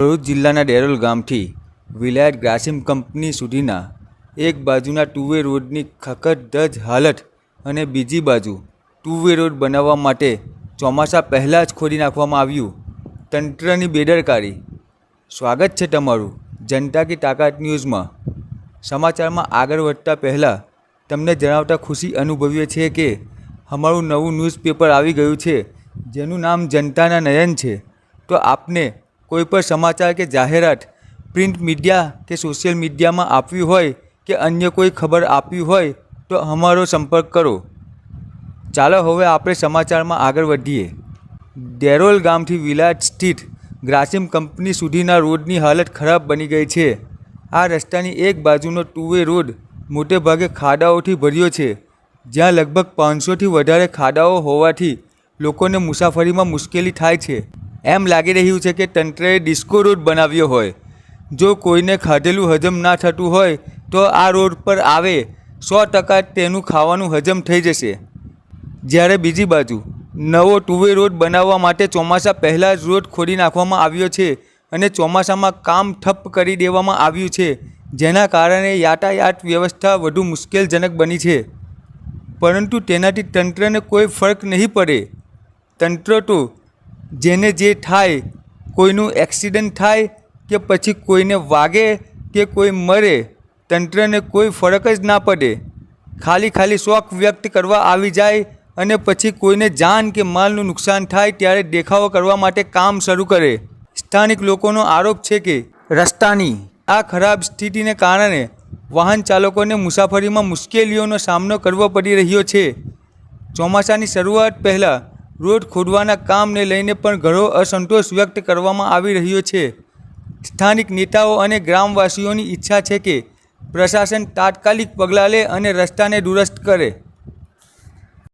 ભરૂચ જિલ્લાના ડેરોલ ગામથી વિલાયત ગ્રાસિમ કંપની સુધીના એક બાજુના ટુ વે રોડની ખખડધજ હાલત અને બીજી બાજુ ટુ વે રોડ બનાવવા માટે ચોમાસા પહેલાં જ ખોદી નાખવામાં આવ્યું. તંત્રની બેદરકારી. સ્વાગત છે તમારું જનતા કી તાકાત ન્યૂઝમાં. સમાચારમાં આગળ વધતા પહેલાં તમને જણાવતા ખુશી અનુભવીએ છીએ કે અમારું નવું ન્યૂઝપેપર આવી ગયું છે, જેનું નામ જનતાના નયન છે. તો આપને કોઈ પણ સમાચાર કે જાહેરાત પ્રિન્ટ મીડિયા કે સોશિયલ મીડિયામાં આપવી હોય કે અન્ય કોઈ ખબર આપવી હોય તો અમારો સંપર્ક કરો. ચાલો હવે આપણે સમાચારમાં આગળ વધીએ. ડેરોલ ગામથી વિલાટ સ્થિત ગ્રાસિમ કંપની સુધીના રોડની હાલત ખરાબ બની ગઈ છે. આ રસ્તાની એક બાજુનો ટુ વે રોડ મોટે ભાગે ખાડાઓથી ભર્યો છે, જ્યાં લગભગ પાંચસોથી વધારે ખાડાઓ હોવાથી લોકોને મુસાફરીમાં મુશ્કેલી થાય છે. એમ લાગી રહ્યું છે કે તંત્રએ ડિસ્કો રોડ બનાવ્યો હોય. જો કોઈને ખાધેલું હજમ ના થતું હોય, તો આ રોડ પર આવે, સો ટકા તેનું ખાવાનું હજમ થઈ જશે. જ્યારે બીજી બાજુ, નવો ટુવે રોડ બનાવવા માટે ચોમાસા પહેલાં જ રોડ ખોદી નાખવામાં આવ્યો છે અને ચોમાસામાં કામ ઠપ્પ કરી દેવામાં આવ્યું છે, જેના કારણે યાતાયાત વ્યવસ્થા વધુ મુશ્કેલજનક બની છે. પરંતુ તેનાથી તંત્રને કોઈ ફરક નહીં પડે. તંત્ર તો જેને જે થાય, કોઈનું એક્સિડન્ટ થાય કે પછી કોઈને વાગે કે કોઈ મરે, તંત્રને કોઈ ફરક જ ના પડે. ખાલી ખાલી શોખ વ્યક્ત કરવા આવી જાય અને પછી કોઈને જાન કે માલનું નુકસાન થાય ત્યારે દેખાવો કરવા માટે કામ શરૂ કરે. સ્થાનિક લોકોનો આરોપ છે કે રસ્તાની આ ખરાબ સ્થિતિને કારણે વાહન ચાલકોને મુસાફરીમાં મુશ્કેલીઓનો સામનો કરવો પડી રહ્યો છે. ચોમાસાની શરૂઆત પહેલાં રોડ ખોદવાના કામને લઈને પણ ઘણો અસંતોષ વ્યક્ત કરવામાં આવી રહ્યો છે. સ્થાનિક નેતાઓ અને ગ્રામવાસીઓની ઈચ્છા છે કે પ્રશાસન તાત્કાલિક પગલાં લે અને રસ્તાને દુરસ્ત કરે.